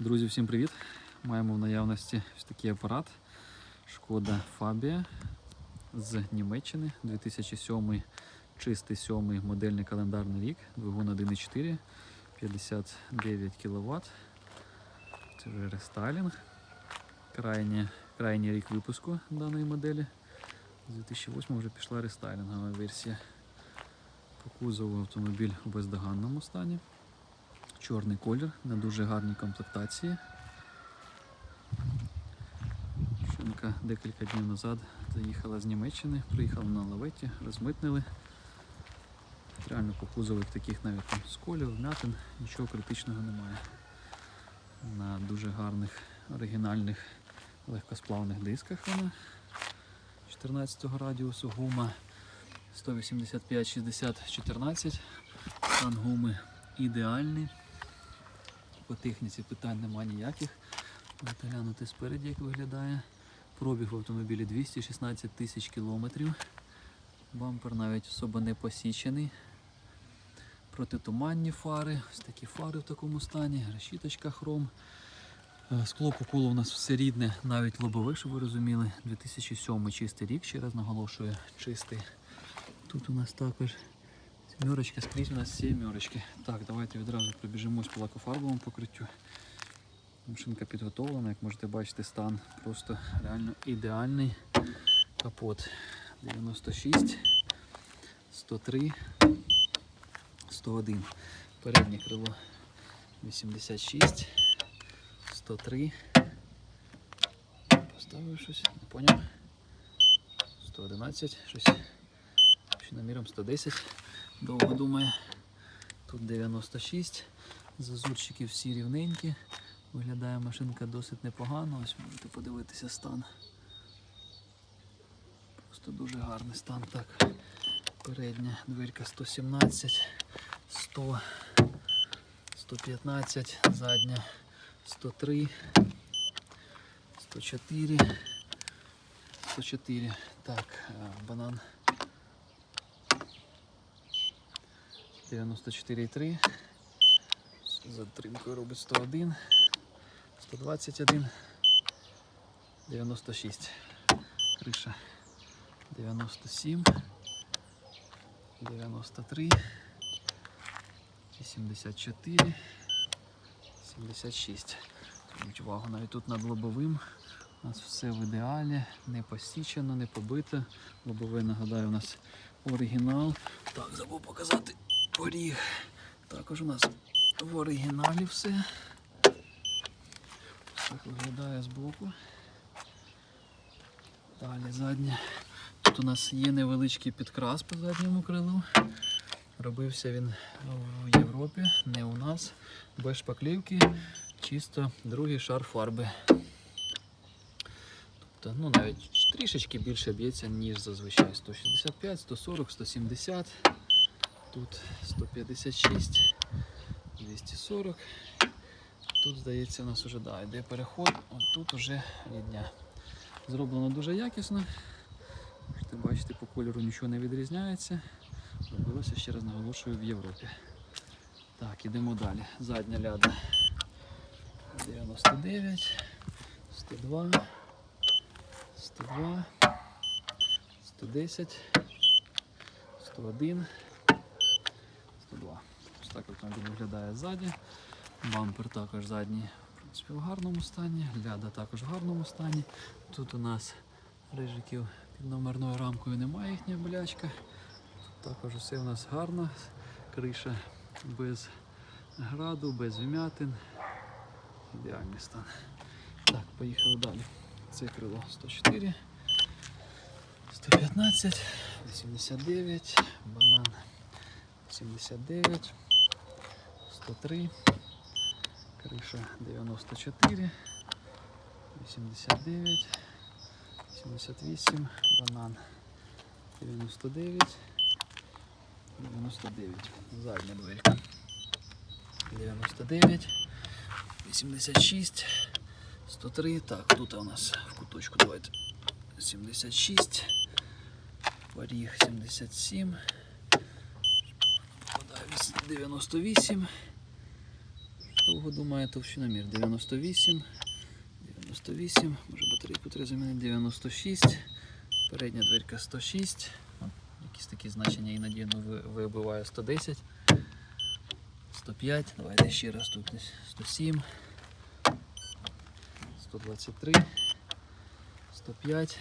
Друзі, всім привіт! Маємо в наявності ось такий апарат Шкода Фабія з Німеччини 2007 чистий 7 модельний календарний рік, двигун 1.4, 59 кВт. Це вже рестайлінг. Крайній, крайній рік випуску даної моделі. З 2008 вже пішла рестайлінгова версія. По кузову автомобіль у бездоганному стані. Чорний колір на дуже гарній комплектації. Шинка декілька днів назад заїхала з Німеччини, приїхала на лаветі, розмитнили. Реально по кузову таких навіть там сколів, вмятин, нічого критичного немає. На дуже гарних оригінальних легкосплавних дисках вона 14 радіусу гума 185 60 14 стан гуми ідеальний. По техніці питань немає ніяких. Можете глянути спереді, як виглядає. Пробіг в автомобілі 216 тисяч кілометрів. Бампер навіть особо не посічений. Протитуманні фари, ось такі фари в такому стані, решіточка хром. Е, Скло по колу у нас все рідне, навіть лобове, щоб ви розуміли. 2007 чистий рік, ще раз наголошую, чистий. Тут у нас також Сімерочка, скрізь у нас сімерочки. Так, давайте відразу пробіжимось по лакофарбовому покриттю. Машинка підготовлена, як можете бачити, стан просто реально ідеальний. Капот 96, 103, 101. Переднє крило 86, 103. Поставив щось, не поняв. 111, щось. Ще наміром 110 довго думає. Тут 96. Зазорчики всі рівненькі. Виглядає машинка досить непогано. Ось можете подивитися стан. Просто дуже гарний стан. Так. Передня дверка 117, 100, 115, задня 103, 104, 104. Так, е, банан 94,3. З затримкою робить 101, 121, 96. Криша 97, 93, 84, 76. Зверніть увагу, навіть тут над лобовим у нас все в ідеалі, не посічено, не побито. Лобове, нагадаю, у нас оригінал. Так, забув показати поріг. Також у нас в оригіналі все. Ось виглядає збоку. Далі заднє. Тут у нас є невеличкий підкрас по задньому крилу. Робився він в Європі, не у нас. Без шпаклівки, чисто другий шар фарби. Тобто, ну навіть трішечки більше б'ється, ніж зазвичай. 165, 140, 170. Тут 156, 240. Тут, здається, у нас вже да, йде переход, от тут вже рідня. Зроблено дуже якісно. Можете бачити, по кольору нічого не відрізняється. Робилося, ще раз наголошую, в Європі. Так, ідемо далі. Задня ляда 99, 102, 102, 110, 101. 102. Ось так автомобіль виглядає ззаді. Бампер також задній в принципі, в гарному стані, ляда також в гарному стані. Тут у нас рижиків під номерною рамкою немає їхня болячка. Тут також все у нас гарно. Криша без граду, без вмятин. Ідеальний стан. Так, поїхали далі. Це крило 104, 115, 89, банан 79, 103, криша 94, 89, 78, банан 99, 99, задня дверка 99, 86, 103, так, тут у нас в куточку давайте. 76, поріг 77, Попадаю 98, Довгоду має товщиномір 98, 98, може батарейку треба замінити. 96, передня дверка 106, якісь такі значення іноді ну, ви- вибиває 110, 105, давайте ще раз тут 107, 123, 105,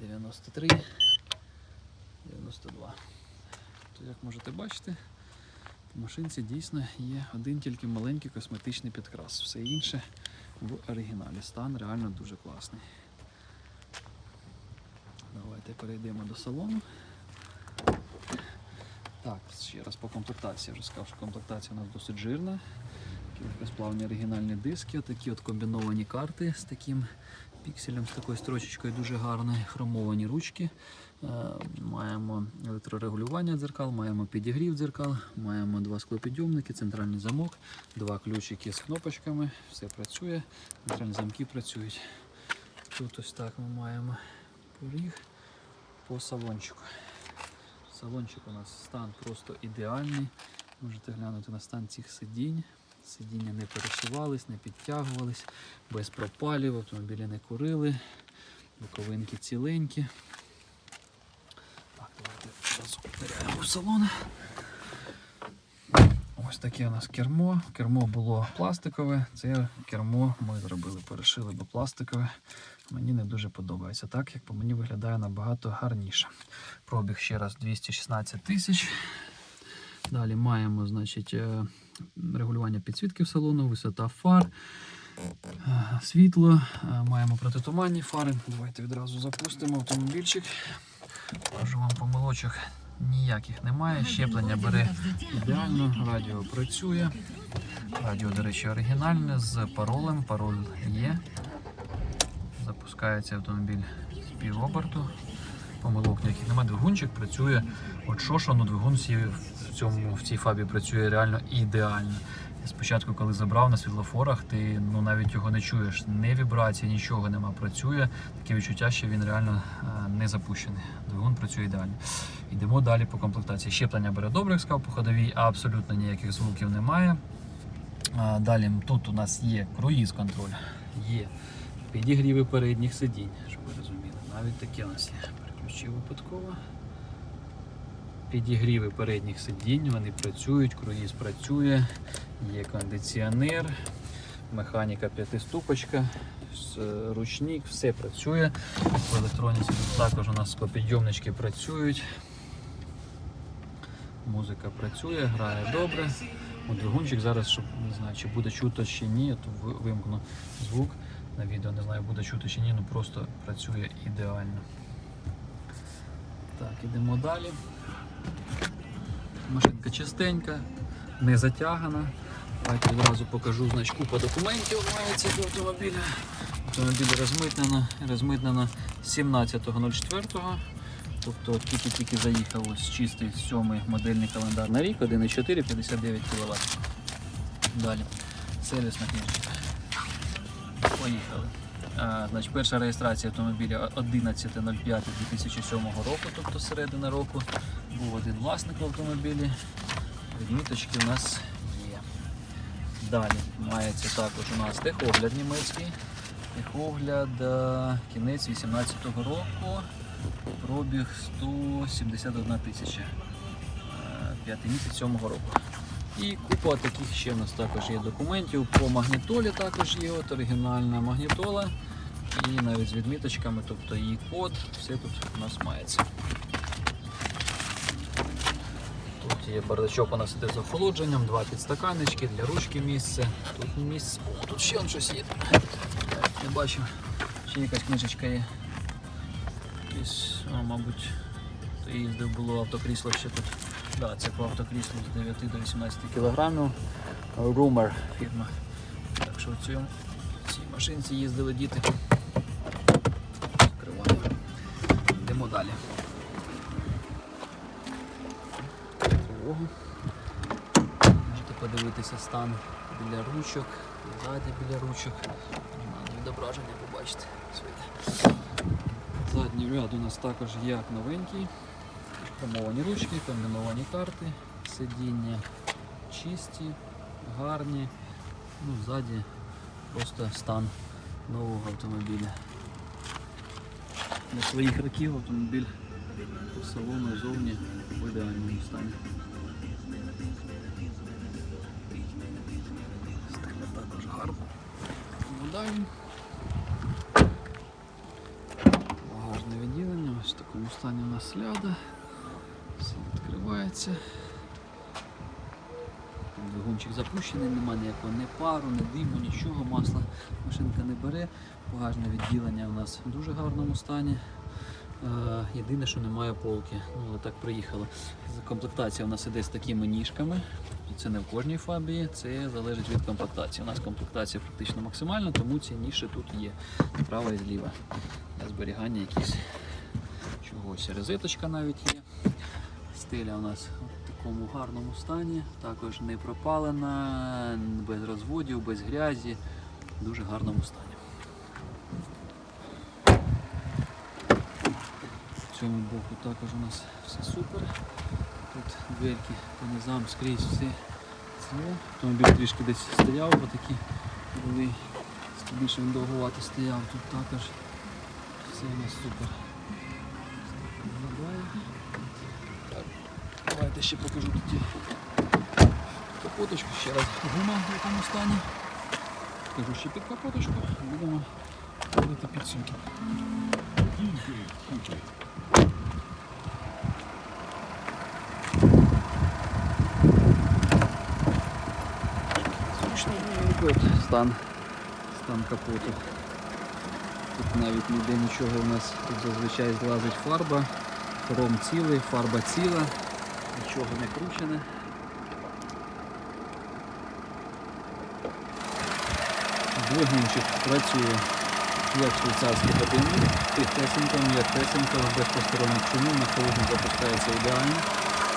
93, 92. То як можете бачити, в машинці дійсно є один тільки маленький косметичний підкрас. Все інше в оригіналі. Стан реально дуже класний. Давайте перейдемо до салону. Так, ще раз по комплектації. Я вже сказав, що комплектація у нас досить жирна. Такі безплавні оригінальні диски, такі от комбіновані карти з таким пікселем, з такою строчечкою дуже гарні, хромовані ручки. Е, Маємо електрорегулювання дзеркал, маємо підігрів дзеркал, маємо два склопідйомники, центральний замок, два ключики з кнопочками, все працює, центральні замки працюють. Тут ось так ми маємо поріг по салончику. Салончик у нас стан просто ідеальний. Можете глянути на стан цих сидінь. Сидіння не пересувались, не підтягувались, без пропалів, автомобілі не курили, боковинки ціленькі. Так, давайте одразу ниряємо в салон. Ось таке у нас кермо. Кермо було пластикове. Це кермо ми зробили, перешили, бо пластикове. Мені не дуже подобається, так як по мені виглядає набагато гарніше. Пробіг ще раз 216 тисяч. Далі маємо значить, е, регулювання підсвітки салону, висота фар, е, світло, е, маємо протитуманні фари. Давайте відразу запустимо автомобільчик. Покажу вам помилочок. Ніяких немає. Щеплення бере ідеально, радіо працює. Радіо, до речі, оригінальне з паролем. Пароль є. Запускається автомобіль з півоберту. Помилок ніяких немає. Двигунчик працює. От що ну двигун в цьому в цій фабі працює реально ідеально. Спочатку, коли забрав на світлофорах, ти ну навіть його не чуєш. Не вібрації, нічого нема. Працює. Таке відчуття, що він реально е, не запущений. Двигун працює ідеально. Йдемо далі по комплектації. Щеплення бере добре, сказав, по ходовій, абсолютно ніяких звуків немає. А, Далі тут у нас є круїз контроль, є підігріви передніх сидінь, щоб ви розуміли. Навіть таке у нас є. Переключив випадково. Підігріви передніх сидінь, вони працюють, круїз працює, є кондиціонер, механіка п'ятиступочка, ручник, все працює. В електроніці також у нас скопідйомнички працюють. Музика працює, грає добре. О, двигунчик зараз, щоб не знаю, чи буде чути чи ні, то вимкну звук на відео, не знаю, буде чути чи ні, ну просто працює ідеально. Так, ідемо далі. Машинка чистенька, не затягана. Давайте відразу покажу значку по документів мається до автомобіля. Автомобіль розмитнено, розмитнено 17.04. Тобто тільки-тільки заїхав ось чистий сьомий модельний календарний рік, 1,4, 59 кВт. Далі. Сервісна книжечка. Поїхали. А, значить, перша реєстрація автомобіля 11.05.2007 року, тобто середина року. Був один власник в автомобілі. Відміточки у нас є. Далі мається також у нас техогляд німецький. Техогляд е, кінець 18-го року. Пробіг 171 тисяча. Е, П'ятий місяць 7-го року. І купа таких ще у нас також є документів. По магнітолі також є от оригінальна магнітола. І навіть з відміточками, тобто її код, все тут у нас мається. Тут є бардачок у нас іде з охолодженням, два підстаканнички для ручки місце. Тут місце. О, тут ще щось є. Не бачив. Ще якась книжечка є. Якийсь, о, мабуть, то їздив було автокрісло ще тут. Да, це по автокріслу з 9 до 18 кілограмів. Rumor фірма. Так що в цьому- в цій машинці їздили діти. Закриваємо. Йдемо далі. Можете подивитися стан біля ручок, ззаді біля ручок. Відображення побачити. Задній ряд у нас також як новенький. Хромовані ручки, комбіновані карти, сидіння чисті, гарні. Ну, ззаді просто стан нового автомобіля. Для своїх років автомобіль по салону зовні в ідеальному стані. Стеля гарно. Водаємо. Багажне відділення, ось в такому стані у нас ляда. Все відкривається. Двигунчик запущений, немає ніякого ні пару, ні диму, нічого, масла машинка не бере. Багажне відділення у нас в дуже гарному стані. Е, Єдине, що немає полки. Ну, але так приїхало. Комплектація у нас іде з такими ніжками. Це не в кожній фабі, це залежить від комплектації. У нас комплектація практично максимальна, тому ці ніші тут є справа і зліва. Для зберігання якісь чогось. Розеточка навіть є. Стеля у нас в такому гарному стані, також не пропалена, без розводів, без грязі, в дуже гарному стані. В цьому боку також у нас все супер. Тут дверки по низам скрізь все ціле. Автомобіль трішки десь стояв, бо такі були, більше він довгувато стояв. Тут також все у нас супер. Давайте ще покажу тут капоточку, ще раз гума в якому стані. Покажу ще під капоточку, будемо робити підсумки. Ну, стан, стан капоту. Тут навіть ніде нічого у нас тут зазвичай злазить фарба, хром цілий, фарба ціла, нічого не кручене. Двигунчик працює як швейцарський годинник, тихесенько, м'якесенько, без посторонніх шумів, на холодно запускається ідеально.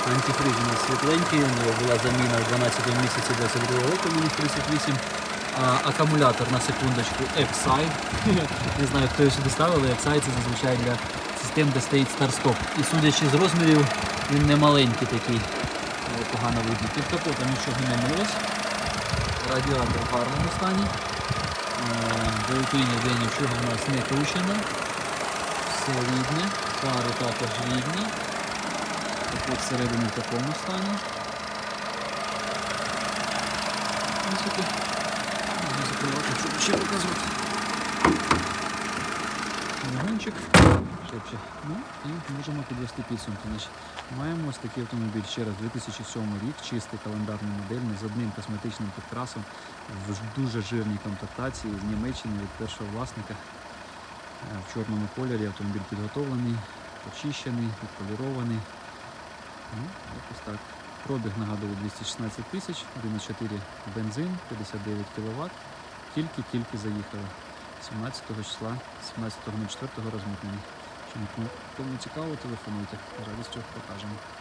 Антифриз у нас світленький, у нього була заміна в 12 місяці 22 року, мінус 38. А, акумулятор на секундочку XI. Не знаю, хто його сюди ставив, але XI це зазвичай для систем, де стоїть старт-стоп. І судячи з розмірів, він не маленький такий, погано видно. Під капотом нічого не милось. Радіатор в гарному стані. В Україні де нічого у нас не кручено. Все рідне. Фари також рідні. Капот всередині в такому стані. Можна закривати, щоб ще показувати. Вагончик. Ну і можемо підвести підсумки. Маємо ось такий автомобіль ще раз 2007 рік, чистий календарний модельний з одним косметичним підкрасом в дуже жирній комплектації з Німеччини від першого власника. Е, В чорному кольорі автомобіль підготовлений, очищений, відполірований. Ну, якось так. Пробіг нагадую 216 тисяч, 1,4 бензин, 59 кВт. Тільки-тільки заїхали. 17 числа, 17.04 розмитнені. Кому цікаво, телефонуйте. З радістю покажемо.